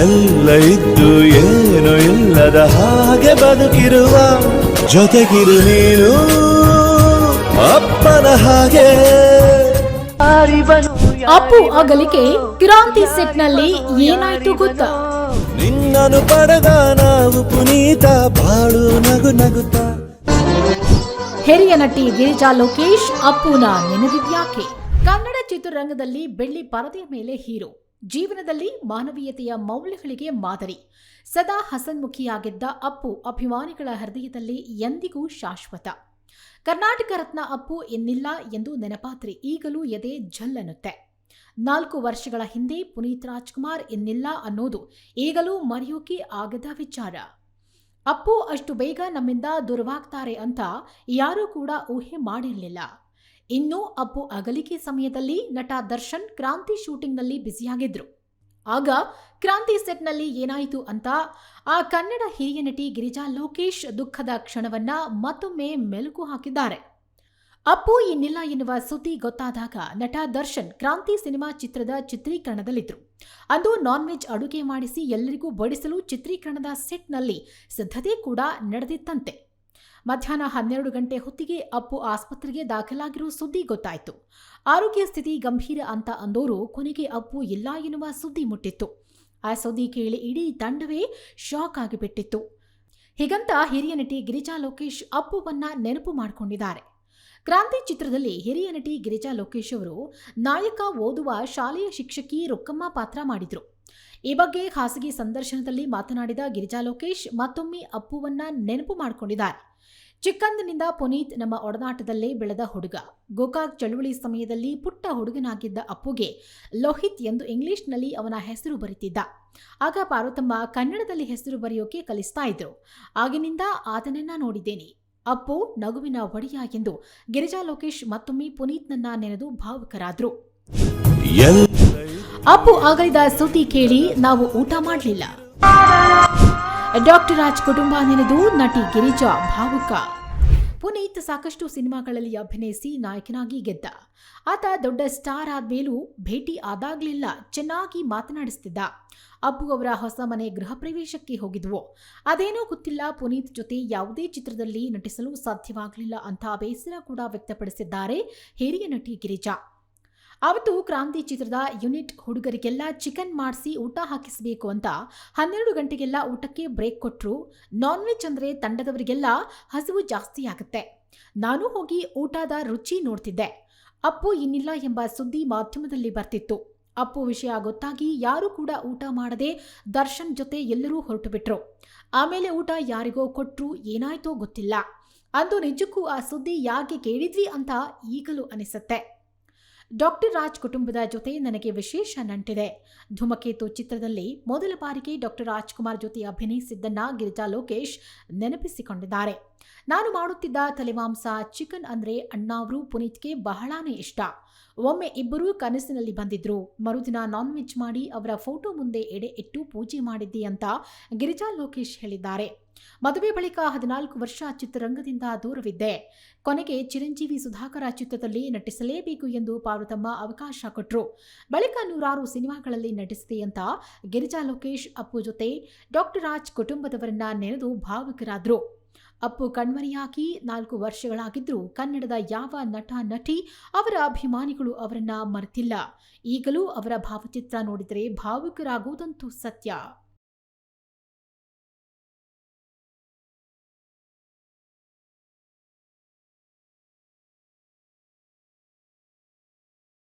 ಎಲ್ಲ ಇದ್ದು ಏನು ಇಲ್ಲದ ಹಾಗೆ ಬದುಕಿರುವ ಜೊತೆಗಿರು ನೀನು ಅಪ್ಪನ ಹಾಗೆ. ಅಪ್ಪು ಅಗಲಿಕೆ ಕ್ರಾಂತಿ ಸೆಟ್ನಲ್ಲಿ ಏನಾಯ್ತು ಗೊತ್ತಾ? ನಿನ್ನನು ಪಡೆದ ನಾವು ಪುನೀತ ಬಾಳು ನಗು ನಗುತ್ತ? ಹಿರಿಯ ನಟಿ ಗಿರಿಜಾ ಲೋಕೇಶ್ ಅಪ್ಪುನ ನೆನೆದಿದ್ಯಾಕೆ ಕನ್ನಡ ಚಿತ್ರರಂಗದಲ್ಲಿ ಬೆಳ್ಳಿ ಪರದೆಯ ಮೇಲೆ ಹೀರೋ. ಜೀವನದಲ್ಲಿ ಮಾನವೀಯತೆಯ ಮೌಲ್ಯಗಳಿಗೆ ಮಾದರಿ. ಸದಾ ಹಸನ್ಮುಖಿಯಾಗಿದ್ದ ಅಪ್ಪು ಅಭಿಮಾನಿಗಳ ಹೃದಯದಲ್ಲಿ ಎಂದಿಗೂ ಶಾಶ್ವತ. ಕರ್ನಾಟಕ ರತ್ನ ಅಪ್ಪು ಇನ್ನಿಲ್ಲ ಎಂದು ನೆನಪಾತ್ರಿ ಈಗಲೂ ಎದೆ ಝಲ್ಲನ್ನುತ್ತೆ. ನಾಲ್ಕು ವರ್ಷಗಳ ಹಿಂದೆ ಪುನೀತ್ ರಾಜ್ಕುಮಾರ್ ಇನ್ನಿಲ್ಲ ಅನ್ನೋದು ಈಗಲೂ ಮರೆಯೋಕೆ ಆಗದ ವಿಚಾರ. ಅಪ್ಪು ಅಷ್ಟು ಬೇಗ ನಮ್ಮಿಂದ ದೂರವಾಗ್ತಾರೆ ಅಂತ ಯಾರೂ ಕೂಡ ಊಹೆ ಮಾಡಿರಲಿಲ್ಲ. ಇನ್ನು ಅಪ್ಪು ಅಗಲಿಕೆ ಸಮಯದಲ್ಲಿ ನಟ ದರ್ಶನ್ ಕ್ರಾಂತಿ ಶೂಟಿಂಗ್ನಲ್ಲಿ ಬ್ಯುಸಿಯಾಗಿದ್ರು. ಆಗ ಕ್ರಾಂತಿ ಸೆಟ್ನಲ್ಲಿ ಏನಾಯಿತು ಅಂತ ಆ ಕನ್ನಡ ಹಿರಿಯ ನಟಿ ಗಿರಿಜಾ ಲೋಕೇಶ್ ದುಃಖದ ಕ್ಷಣವನ್ನ ಮತ್ತೊಮ್ಮೆ ಮೆಲುಕು ಹಾಕಿದ್ದಾರೆ. ಅಪ್ಪು ಇನ್ನಿಲ್ಲ ಎನ್ನುವ ಸುದ್ದಿ ಗೊತ್ತಾದಾಗ ನಟ ದರ್ಶನ್ ಕ್ರಾಂತಿ ಸಿನಿಮಾ ಚಿತ್ರದ ಚಿತ್ರೀಕರಣದಲ್ಲಿದ್ದರು ಅಂದು ನಾನ್ ವೆಜ್ ಅಡುಗೆ ಮಾಡಿಸಿ ಎಲ್ಲರಿಗೂ ಬಡಿಸಲು ಚಿತ್ರೀಕರಣದ ಸೆಟ್ನಲ್ಲಿ ಸಿದ್ಧತೆ ಕೂಡ ನಡೆದಿತ್ತಂತೆ. ಮಧ್ಯಾಹ್ನ ಹನ್ನೆರಡು ಗಂಟೆ ಹೊತ್ತಿಗೆ ಅಪ್ಪು ಆಸ್ಪತ್ರೆಗೆ ದಾಖಲಾಗಿರೋ ಸುದ್ದಿ ಗೊತ್ತಾಯಿತು. ಆರೋಗ್ಯ ಸ್ಥಿತಿ ಗಂಭೀರ ಅಂತ ಅಂದೋರು ಕೊನೆಗೆ ಅಪ್ಪು ಇಲ್ಲ ಎನ್ನುವ ಸುದ್ದಿ ಮುಟ್ಟಿತ್ತು. ಆ ಸುದ್ದಿ ಕೇಳಿ ಇಡೀ ತಂಡವೇ ಶಾಕ್ ಆಗಿಬಿಟ್ಟಿತ್ತು. ಹೀಗಂತ ಹಿರಿಯ ನಟಿ ಗಿರಿಜಾ ಲೋಕೇಶ್ ಅಪ್ಪುವನ್ನ ನೆನಪು ಮಾಡಿಕೊಂಡಿದ್ದಾರೆ. ಕ್ರಾಂತಿ ಚಿತ್ರದಲ್ಲಿ ಹಿರಿಯ ನಟಿ ಗಿರಿಜಾ ಲೋಕೇಶ್ ಅವರು ನಾಯಕ ಓದುವ ಶಾಲೆಯ ಶಿಕ್ಷಕಿ ರೊಕ್ಕಮ್ಮ ಪಾತ್ರ ಮಾಡಿದ್ರು. ಈ ಬಗ್ಗೆ ಖಾಸಗಿ ಸಂದರ್ಶನದಲ್ಲಿ ಮಾತನಾಡಿದ ಗಿರಿಜಾ ಲೋಕೇಶ್ ಮತ್ತೊಮ್ಮೆ ಅಪ್ಪುವನ್ನ ನೆನಪು ಮಾಡಿಕೊಂಡಿದ್ದಾರೆ. ಚಿಕ್ಕಂದಿನಿಂದ ಪುನೀತ್ ನಮ್ಮ ಒಡನಾಟದಲ್ಲೇ ಬೆಳೆದ ಹುಡುಗ. ಗೋಕಾಕ್ ಚಳುವಳಿ ಸಮಯದಲ್ಲಿ ಪುಟ್ಟ ಹುಡುಗನಾಗಿದ್ದ ಅಪ್ಪುಗೆ ಲೋಹಿತ್ ಎಂದು ಇಂಗ್ಲಿಷ್ನಲ್ಲಿ ಅವನ ಹೆಸರು ಬರೀತಿದ್ದ. ಆಗ ಪಾರ್ವತಮ್ಮ ಕನ್ನಡದಲ್ಲಿ ಹೆಸರು ಬರೆಯೋಕೆ ಕಲಿಸ್ತಾ ಇದ್ರು. ಆಗಿನಿಂದ ಆತನನ್ನ ನೋಡಿದ್ದೇನೆ. ಅಪ್ಪು ನಗುವಿನ ಒಡೆಯ ಎಂದು ಗಿರಿಜಾ ಲೋಕೇಶ್ ಮತ್ತೊಮ್ಮೆ ಪುನೀತ್ನನ್ನ ನೆನೆದು ಭಾವುಕರಾದ್ರು. ಅಪ್ಪು ಅಗಲಿದ ಸುದ್ದಿ ಕೇಳಿ ನಾವು ಊಟ ಮಾಡಲಿಲ್ಲ. ಡಾಕ್ಟರ್ ರಾಜ್ ಕುಟುಂಬ ನೆನೆದು ನಟಿ ಗಿರಿಜಾ ಭಾವುಕ. ಪುನೀತ್ ಸಾಕಷ್ಟು ಸಿನಿಮಾಗಳಲ್ಲಿ ಅಭಿನಯಿಸಿ ನಾಯಕನಾಗಿ ಗೆದ್ದ. ಆತ ದೊಡ್ಡ ಸ್ಟಾರ್ ಆದ್ಮೇಲೂ ಭೇಟಿ ಆದಾಗ್ಲೆಲ್ಲ, ಚೆನ್ನಾಗಿ ಮಾತನಾಡಿಸ್ತಿದ್ದ. ಅಪ್ಪು ಅವರ ಹೊಸ ಮನೆ ಗೃಹ ಪ್ರವೇಶಕ್ಕೆ ಹೋಗಿದ್ವು. ಅದೇನೋ ಗೊತ್ತಿಲ್ಲ, ಪುನೀತ್ ಜೊತೆ ಯಾವುದೇ ಚಿತ್ರದಲ್ಲಿ ನಟಿಸಲು ಸಾಧ್ಯವಾಗಲಿಲ್ಲ ಅಂತ ಬೇಸರ ಕೂಡ ವ್ಯಕ್ತಪಡಿಸಿದ್ದಾರೆ ಹಿರಿಯ ನಟಿ ಗಿರಿಜಾ. ಅವತ್ತು ಕ್ರಾಂತಿ ಚಿತ್ರದ ಯೂನಿಟ್ ಹುಡುಗರಿಗೆಲ್ಲ ಚಿಕನ್ ಮಾಡಿಸಿ ಊಟ ಹಾಕಿಸಬೇಕು ಅಂತ ಹನ್ನೆರಡು ಗಂಟೆಗೆಲ್ಲ ಊಟಕ್ಕೆ ಬ್ರೇಕ್ ಕೊಟ್ಟರು ನಾನ್ ವೆಜ್ ಅಂದರೆ ತಂಡದವರಿಗೆಲ್ಲ ಹಸಿವು ಜಾಸ್ತಿ ಆಗುತ್ತೆ. ನಾನು ಹೋಗಿ ಊಟದ ರುಚಿ ನೋಡ್ತಿದ್ದೆ. ಅಪ್ಪು ಇನ್ನಿಲ್ಲ ಎಂಬ ಸುದ್ದಿ ಮಾಧ್ಯಮದಲ್ಲಿ ಬರ್ತಿತ್ತು. ಅಪ್ಪು ವಿಷಯ ಗೊತ್ತಾಗಿ ಯಾರೂ ಕೂಡ ಊಟ ಮಾಡದೆ ದರ್ಶನ್ ಜೊತೆ ಎಲ್ಲರೂ ಹೊರಟು ಬಿಟ್ರು ಆಮೇಲೆ ಊಟ ಯಾರಿಗೋ ಕೊಟ್ಟರು ಏನಾಯ್ತೋ ಗೊತ್ತಿಲ್ಲ. ಅಂದು ನಿಜಕ್ಕೂ ಆ ಸುದ್ದಿ ಯಾಕೆ ಕೇಳಿದ್ವಿ ಅಂತ ಈಗಲೂ ಅನಿಸುತ್ತೆ. ಡಾಕ್ಟರ್ ರಾಜ್ ಕುಟುಂಬದ ಜೊತೆ ನನಗೆ ವಿಶೇಷ ನಂಟಿದೆ. ಧುಮಕೇತು ಚಿತ್ರದಲ್ಲಿ ಮೊದಲ ಬಾರಿಗೆ ಡಾಕ್ಟರ್ ರಾಜ್ಕುಮಾರ್ ಜೊತೆ ಅಭಿನಯಿಸಿದ್ದನ್ನ ಗಿರಿಜಾ ಲೋಕೇಶ್ ನೆನಪಿಸಿಕೊಂಡಿದ್ದಾರೆ. ನಾನು ಮಾಡುತ್ತಿದ್ದ ತಲೆಮಾಂಸ ಚಿಕನ್ ಅಂದ್ರೆ ಅಣ್ಣಾವ್ರು ಪುನೀತ್ಗೆ ಬಹಳಾನೇ ಇಷ್ಟ. ಒಮ್ಮೆ ಇಬ್ಬರೂ ಕನಸಿನಲ್ಲಿ ಬಂದಿದ್ರು. ಮರುದಿನ ನಾನ್ ವೆಜ್ ಮಾಡಿ ಅವರ ಫೋಟೋ ಮುಂದೆ ಎಡೆ ಇಟ್ಟು ಪೂಜೆ ಮಾಡಿದ್ದಿ ಅಂತ ಗಿರಿಜಾ ಲೋಕೇಶ್ ಹೇಳಿದ್ದಾರೆ. ಮದುವೆ ಬಳಿಕ ಹದಿನಾಲ್ಕು ವರ್ಷ ಚಿತ್ರರಂಗದಿಂದ ದೂರವಿದ್ದೆ. ಕೊನೆಗೆ ಚಿರಂಜೀವಿ ಸುಧಾಕರ ಚಿತ್ರದಲ್ಲಿ ನಟಿಸಲೇಬೇಕು ಎಂದು ಪಾರ್ವತಮ್ಮ ಅವಕಾಶ ಕೊಟ್ಟರು ಬಳಿಕ ನೂರಾರು ಸಿನಿಮಾಗಳಲ್ಲಿ ನಟಿಸಿದೆ ಅಂತ ಗಿರಿಜಾ ಲೋಕೇಶ್ ಅಪ್ಪು ಜೊತೆ ಡಾಕ್ಟರ್ ರಾಜ್ ಕುಟುಂಬದವರನ್ನ ನೆನೆದು ಭಾವುಕರಾದರು. ಅಪ್ಪು ಕಣ್ಮರೆಯಾಗಿ ನಾಲ್ಕು ವರ್ಷಗಳಾಗಿದ್ದರೂ ಕನ್ನಡದ ಯಾವ ನಟ ನಟಿ ಅವರ ಅಭಿಮಾನಿಗಳು ಅವರನ್ನ ಮರೆತಿಲ್ಲ. ಈಗಲೂ ಅವರ ಭಾವಚಿತ್ರ ನೋಡಿದರೆ ಭಾವುಕರಾಗುವುದಂತೂ ಸತ್ಯ.